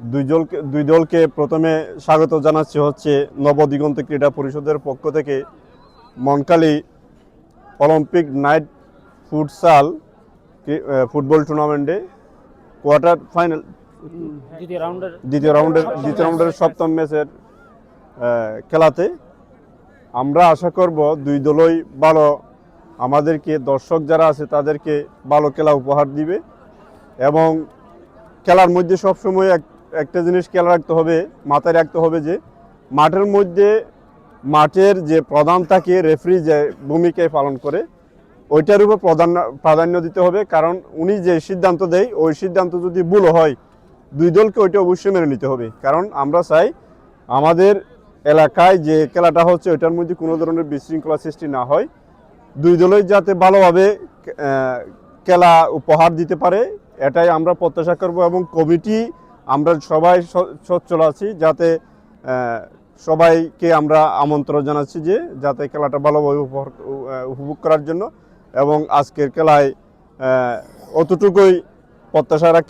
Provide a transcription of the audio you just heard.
দুই দলকে দুই দলকে প্রথমে স্বাগত জানাচ্ছি হচ্ছে নবদিগন্ত ক্রীড়া পরিষদের পক্ষ থেকে Monkali olympic night futsal football টুর্নামেন্টে কোয়ার্টার ফাইনাল দ্বিতীয় রাউন্ডের দ্বিতীয় রাউন্ডের দ্বিতীয় রাউন্ডের সপ্তম ম্যাচের খেলাতে। আমরা আশা করব দুই দলই ভালো। আমাদেরকে দর্শক যারা আছে তাদেরকে ভালো খেলা উপহার দিবে এবং খেলার মধ্যে সবসময় এক একটা জিনিস খেয়াল রাখতে হবে, মাথায় রাখতে হবে যে মাঠের মধ্যে মাঠের যে প্রধান থাকে রেফারি যে ভূমিকায় পালন করে, ওইটার উপর প্রাধান্য প্রাধান্য দিতে হবে। কারণ উনি যে সিদ্ধান্ত দেয়, ওই সিদ্ধান্ত যদি ভুল হয়, দুই দলকে ওইটা অবশ্যই মেনে নিতে হবে। কারণ আমরা চাই আমাদের এলাকায় যে খেলাটা হচ্ছে, ওইটার মধ্যে কোনো ধরনের বিশৃঙ্খলা সৃষ্টি না হয়। দুই দলই যাতে ভালোভাবে খেলা উপহার দিতে পারে, এটাই আমরা প্রত্যাশা করব এবং কমিটি আমরা সবাই সচ্ছল আছি যাতে সবাইকে আমরা আমন্ত্রণ জানাচ্ছি যে যাতে খেলাটা ভালোভাবে উপভোগ করার জন্য এবং আজকের খেলায় অতটুকুই প্রত্যাশা রাখি।